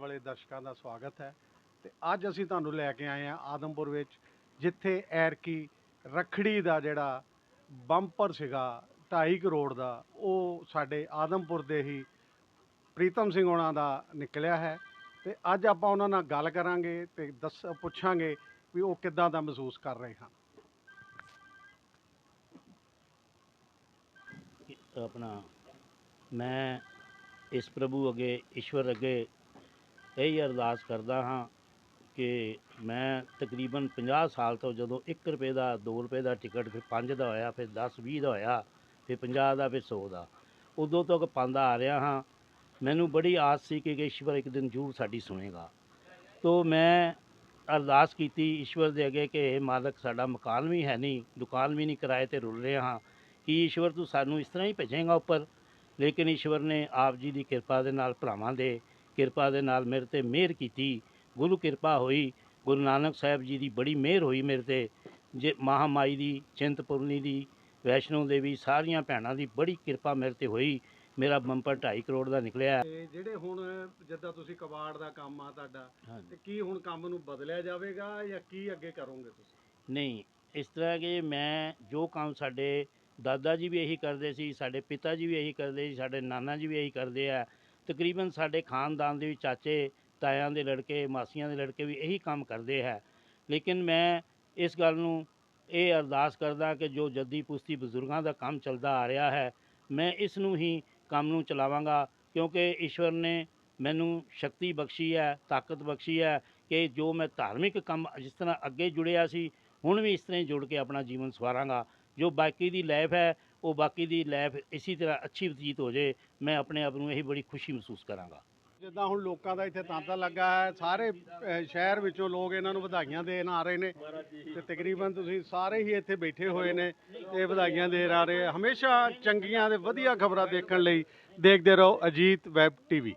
ਵਾਲੇ ਦਰਸ਼ਕਾਂ ਦਾ ਸਵਾਗਤ ਹੈ ਤੇ ਅੱਜ ਅਸੀਂ ਤੁਹਾਨੂੰ ਲੈ ਕੇ ਆਏ ਹਾਂ ਆਦਮਪੁਰ ਵਿੱਚ, ਜਿੱਥੇ ਐਰਕੀ ਰਖੜੀ ਦਾ ਜਿਹੜਾ ਬੰਪਰ ਸੀਗਾ 2.5 ਕਰੋੜ ਦਾ, ਉਹ ਸਾਡੇ ਆਦਮਪੁਰ ਦੇ ਹੀ ਪ੍ਰੀਤਮ ਸਿੰਘ ਉਹਨਾਂ ਦਾ ਨਿਕਲਿਆ ਹੈ ਤੇ ਅੱਜ ਆਪਾਂ ਉਹਨਾਂ ਨਾਲ ਗੱਲ ਕਰਾਂਗੇ ਤੇ ਦੱਸ, ਪੁੱਛਾਂਗੇ ਵੀ ਉਹ ਕਿੱਦਾਂ ਦਾ ਮਹਿਸੂਸ ਕਰ ਰਹੇ ਹਨ। ਆਪਣਾ, ਮੈਂ ਇਸ ਪ੍ਰਭੂ ਅੱਗੇ, ਈਸ਼ਵਰ ਅੱਗੇ ਇਹੀ ਅਰਦਾਸ ਕਰਦਾ ਹਾਂ ਕਿ ਮੈਂ ਤਕਰੀਬਨ 50 ਸਾਲ ਤੋਂ ਜਦੋਂ 1 ਰੁਪਏ ਦਾ 2 ਰੁਪਏ ਦਾ ਟਿਕਟ, ਫਿਰ 5 ਦਾ ਹੋਇਆ, ਫਿਰ 10 20 ਦਾ ਹੋਇਆ, ਫਿਰ 50 ਦਾ, ਫਿਰ 100 ਦਾ। ਉਦੋਂ ਤੱਕ ਪਾਉਂਦਾ ਆ ਰਿਹਾ ਹਾਂ। ਮੈਨੂੰ ਬੜੀ ਆਸ ਸੀ ਕਿ ਈਸ਼ਵਰ ਇੱਕ ਦਿਨ ਜ਼ਰੂਰ ਸਾਡੀ ਸੁਣੇਗਾ। ਤੋ ਮੈਂ ਅਰਦਾਸ ਕੀਤੀ ਈਸ਼ਵਰ ਦੇ ਅੱਗੇ ਕਿ ਇਹ ਮਾਲਕ, ਸਾਡਾ ਮਕਾਨ ਵੀ ਹੈ ਨਹੀਂ, ਦੁਕਾਨ ਵੀ ਨਹੀਂ ਕਿਰਾਏ ਤੇ ਰੁਲ ਰਹੇ ਹਾਂ। ਕਿ ਈਸ਼ਵਰ ਤੂੰ ਸਾਨੂੰ ਇਸ ਤਰ੍ਹਾਂ ਹੀ ਭੇਜੇਗਾ ਉੱਪਰ? ਲੇਕਿਨ ਈਸ਼ਵਰ ਨੇ ਆਪ ਜੀ ਦੀ ਕਿਰਪਾ ਦੇ ਨਾਲ ਭਰਾਵਾਂ ਦੇ ਕਿਰਪਾ ਦੇ ਨਾਲ ਮੇਰੇ ਤੇ ਮਿਹਰ ਕੀਤੀ। ਗੁਰੂ ਕਿਰਪਾ ਹੋਈ। ਗੁਰੂ ਨਾਨਕ ਸਾਹਿਬ ਜੀ ਦੀ ਬੜੀ ਮਿਹਰ ਹੋਈ ਮੇਰੇ ਤੇ। ਜੇ ਮਹਾਮਾਈ ਦੀ ਚਿੰਤਪੁਰਨੀ ਦੀ ਵੈਸ਼ਨੋ ਦੇਵੀ ਸਾਰੀਆਂ ਭੈਣਾਂ ਦੀ ਬੜੀ ਕਿਰਪਾ ਮੇਰੇ ਤੇ ਹੋਈ। ਮੇਰਾ ਬੰਪਰ 2.5 ਕਰੋੜ ਦਾ ਨਿਕਲਿਆ। ਤੇ ਜਿਹੜੇ ਹੁਣ ਜਿੱਦਾਂ ਤੁਸੀਂ ਕਬਾੜ ਦਾ ਕੰਮ ਆ ਤੁਹਾਡਾ ਤੇ ਕੀ ਹੁਣ ਕੰਮ ਨੂੰ ਬਦਲਿਆ ਜਾਵੇਗਾ ਜਾਂ ਕੀ ਅੱਗੇ ਕਰੋਗੇ ਤੁਸੀਂ? ਨਹੀਂ ਇਸ ਤਰ੍ਹਾਂ ਕਿ ਮੈਂ ਜੋ ਕੰਮ ਸਾਡੇ ਦਾਦਾ ਜੀ ਵੀ ਇਹੀ ਕਰਦੇ ਸੀ ਸਾਡੇ ਪਿਤਾ ਜੀ ਵੀ ਇਹੀ ਕਰਦੇ ਸੀ ਸਾਡੇ ਨਾਨਾ ਜੀ ਵੀ ਇਹੀ ਕਰਦੇ ਆ ਤਕਰੀਬਨ ਸਾਡੇ ਖਾਨਦਾਨ ਦੇ ਵੀ ਚਾਚੇ, ਤਾਇਆਂ ਦੇ ਲੜਕੇ, ਮਾਸੀਆਂ ਦੇ ਲੜਕੇ ਵੀ ਇਹੀ ਕੰਮ ਕਰਦੇ ਹੈ। ਲੇਕਿਨ ਮੈਂ ਇਸ ਗੱਲ ਨੂੰ ਇਹ ਅਰਦਾਸ ਕਰਦਾ ਕਿ ਜੋ ਜੱਦੀ ਪੁਸਤੀ ਬਜ਼ੁਰਗਾਂ ਦਾ ਕੰਮ ਚੱਲਦਾ ਆ ਰਿਹਾ ਹੈ, ਮੈਂ ਇਸ ਨੂੰ ਹੀ ਕੰਮ ਨੂੰ ਚਲਾਵਾਂਗਾ, ਕਿਉਂਕਿ ਈਸ਼ਵਰ ਨੇ ਮੈਨੂੰ ਸ਼ਕਤੀ ਬਖਸ਼ੀ ਹੈ, ਤਾਕਤ ਬਖਸ਼ੀ ਹੈ ਕਿ ਜੋ ਮੈਂ ਧਾਰਮਿਕ ਕੰਮ ਜਿਸ ਤਰ੍ਹਾਂ ਅੱਗੇ ਜੁੜਿਆ ਸੀ, ਹੁਣ ਵੀ ਇਸ ਤਰ੍ਹਾਂ ਹੀ ਜੁੜ ਕੇ ਆਪਣਾ ਜੀਵਨ ਸਵਾਰਾਂਗਾ। ਜੋ ਬਾਕੀ ਦੀ ਲਾਈਫ ਹੈ ਉਹ ਬਾਕੀ ਦੀ ਲਾਈਫ ਇਸੇ ਤਰ੍ਹਾਂ ਅੱਛੀ ਬਤੀਤ ਹੋ ਜੇ ਮੈਂ ਆਪਣੇ ਆਪ ਨੂੰ ਇਹੀ ਬੜੀ ਖੁਸ਼ੀ ਮਹਿਸੂਸ ਕਰਾਂਗਾ। ਜਿੱਦਾਂ ਹੁਣ ਲੋਕਾਂ ਦਾ ਇੱਥੇ ਤਾਂਤਾ ਲੱਗਾ ਹੈ, ਸਾਰੇ ਸ਼ਹਿਰ ਵਿੱਚੋਂ ਲੋਕ ਇਹਨਾਂ ਨੂੰ ਵਧਾਈਆਂ ਦੇਣ ਆ ਰਹੇ ਨੇ। ਤੇ ਤਕਰੀਬਨ ਤੁਸੀਂ ਸਾਰੇ ਹੀ ਇੱਥੇ ਬੈਠੇ ਹੋਏ ਨੇ, ਤੇ ਵਧਾਈਆਂ ਦੇਣ ਆ। ਰਹੇ ਹਮੇਸ਼ਾ ਚੰਗੀਆਂ ਤੇ ਵਧੀਆ ਖਬਰਾਂ ਦੇਖਣ ਲਈ ਦੇਖਦੇ ਰਹੋ ਅਜੀਤ ਵੈਬ ਟੀਵੀ।